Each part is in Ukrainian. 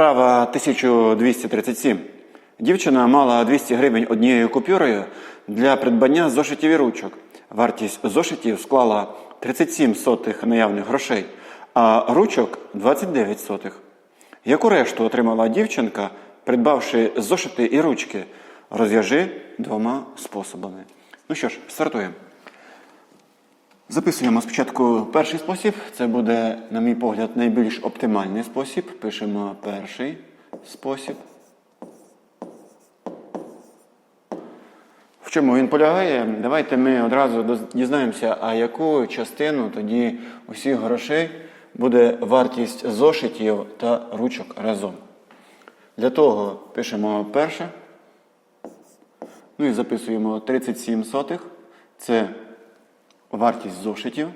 Вправа 1237. Дівчина мала 200 гривень однією купюрою для придбання зошитів і ручок. Вартість зошитів склала 37 сотих наявних грошей, а ручок 29 сотих. Яку решту отримала дівчинка, придбавши зошити і ручки? Розв'яжи двома способами. Ну що ж, стартуємо. Записуємо спочатку перший спосіб. Це буде, на мій погляд, найбільш оптимальний спосіб. Пишемо перший спосіб. В чому він полягає? Давайте ми одразу дізнаємося, а яку частину тоді усіх грошей буде вартість зошитів та ручок разом. Для того пишемо перше. Ну і записуємо 37 сотих. Це вартість зошитів.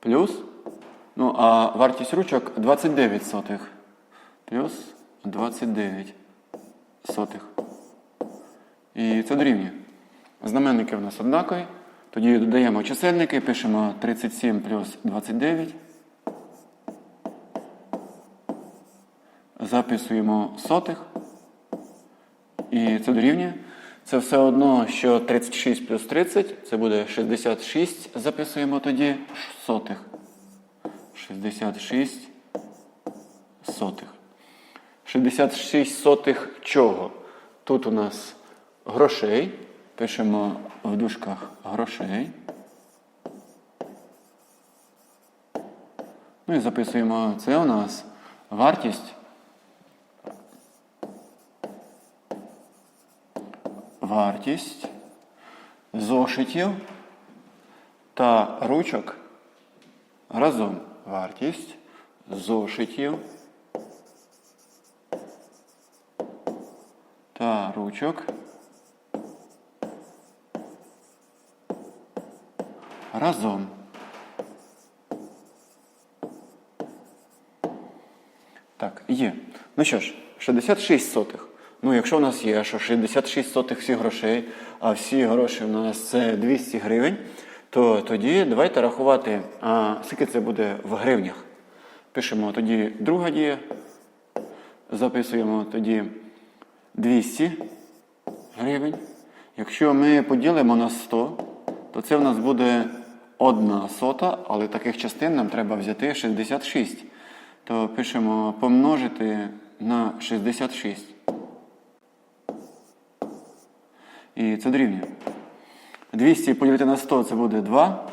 Плюс. Ну, а вартість ручок 29 сотих. Плюс 29 сотих. І це дорівнює. Знаменники в нас однакові. Тоді додаємо чисельники, пишемо 37 плюс 29. Записуємо сотих. І це дорівнює. Це все одно, що 36 плюс 30, це буде 66. Записуємо тоді сотих. 66 сотих. 66 сотих чого? Тут у нас грошей. Пишемо в дужках грошей. Ну і записуємо, це у нас вартість. Вартість зошитів та ручок разом. Вартість зошитів та ручок разом. Так, є. Ну що ж, 66 сотих. Ну, якщо у нас є, що 66 сотих всіх грошей, а всі гроші у нас це 200 гривень, то тоді давайте рахувати, а скільки це буде в гривнях. Пишемо тоді друга дія, записуємо тоді 200 гривень. Якщо ми поділимо на 100, то це в нас буде одна сота, але таких частин нам треба взяти 66. То пишемо помножити на 66. І це дорівнює. 200 поділити на 100 це буде 2.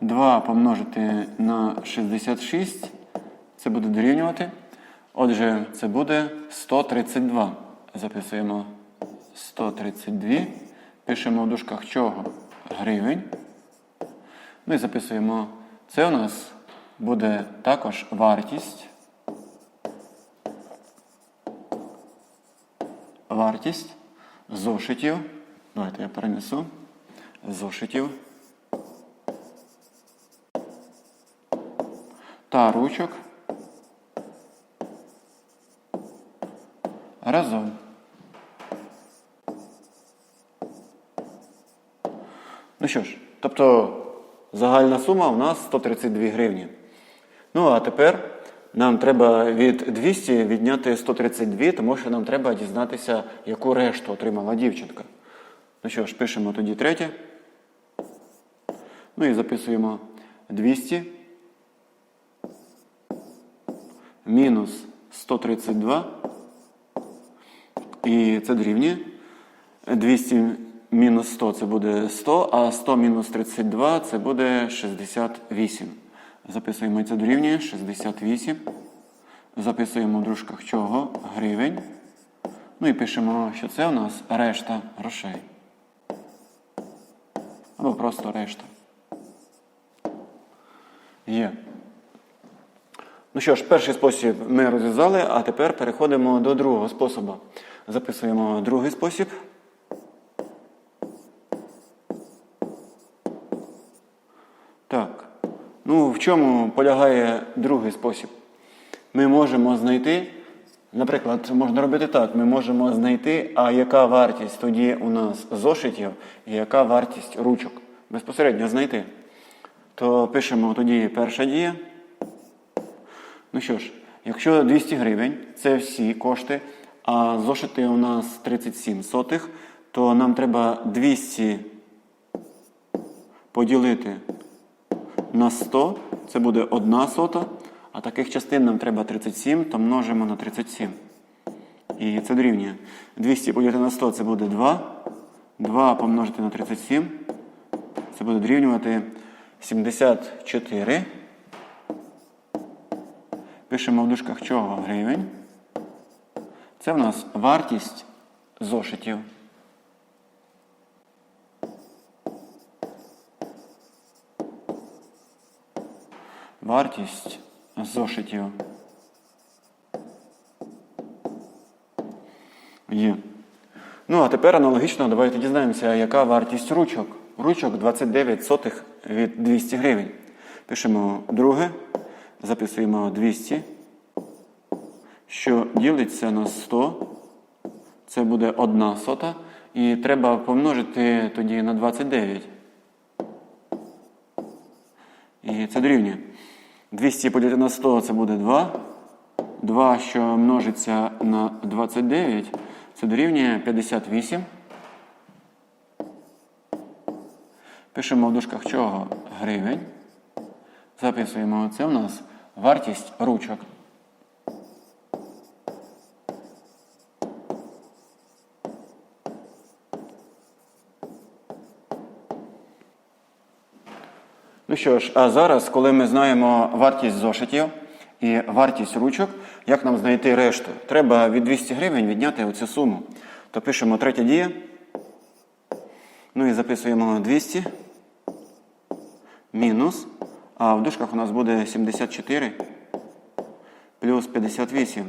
2 помножити на 66. Це буде дорівнювати. Отже, це буде 132. Записуємо 132. Пишемо в дужках чого? Гривень. Ну і записуємо. Це у нас буде також вартість. Вартість зошитів. Давайте я перенесу. Зошитів. Та ручок. Разом. Ну що ж, тобто загальна сума у нас 132 гривні. Ну а тепер нам треба від 200 відняти 132, тому що нам треба дізнатися, яку решту отримала дівчинка. Ну що ж, пишемо тоді третє. Ну і записуємо 200 мінус 132. І це дорівнює. 200 мінус 100 це буде 100, а 100 мінус 32 це буде 68. Записуємо це дорівнює 68. Записуємо в дружках чого? Гривень. Ну і пишемо, що це у нас решта грошей. Або просто решта. Є. Ну що ж, перший спосіб ми розв'язали, а тепер переходимо до другого способу. Записуємо другий спосіб. Ну, в чому полягає другий спосіб? Ми можемо знайти, наприклад, можна робити так: ми можемо знайти, а яка вартість тоді у нас зошитів і яка вартість ручок. Безпосередньо знайти. то пишемо тоді перша дія. Ну що ж, якщо 200 гривень це всі кошти, а зошити у нас 37 сотих, то нам треба 200 поділити на 100, це буде 1 сота, а таких частин нам треба 37, то множимо на 37. І це дорівнює. 200 поділити на 100 це буде 2. 2 помножити на 37. Це буде дорівнювати 74. Пишемо в дужках чого гривень. Це в нас вартість зошитів. Вартість зошитів. Є. Ну, а тепер аналогічно давайте дізнаємося, яка вартість ручок. Ручок 29 сотих від 200 гривень. Пишемо друге, записуємо 200, що ділиться на 100. Це буде 1 сота. І треба помножити тоді на 29. І це дорівнює. 200 поділити на 100 це буде 2. 2, що множиться на 29, це дорівнює 58. Пишемо в дужках чого гривень. Записуємо це у нас вартість ручок. Ну що ж, а зараз, коли ми знаємо вартість зошитів і вартість ручок, як нам знайти решту? Треба від 200 гривень відняти оцю суму. То пишемо третя дія. Ну і записуємо 200 мінус. А в дужках у нас буде 74 плюс 58.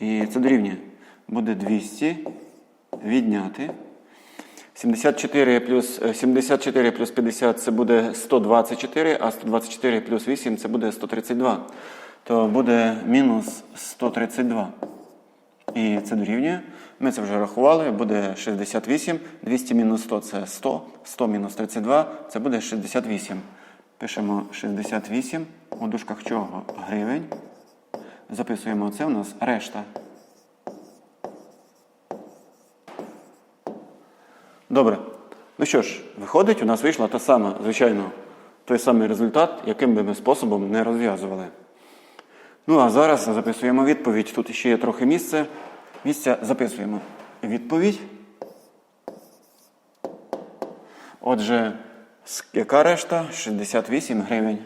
І це дорівнює. Буде 200 відняти. 74 плюс, е, 74 плюс 50 це буде 124, а 124 плюс 8 це буде 132. То буде мінус 132. І це дорівнює. Ми це вже рахували, буде 68. 200 мінус 100 це 100. 100 мінус 32 це буде 68. Пишемо 68 у дужках чого? Гривень. Записуємо це у нас решта. Добре. Ну що ж, виходить, у нас вийшла та сама, звичайно, той самий результат, яким би ми способом не розв'язували. Ну, а зараз записуємо відповідь. Тут ще є трохи місце. Місця записуємо відповідь. Отже, яка решта? 68 гривень.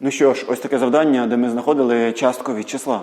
Ну що ж, ось таке завдання, де ми знаходили частку від числа.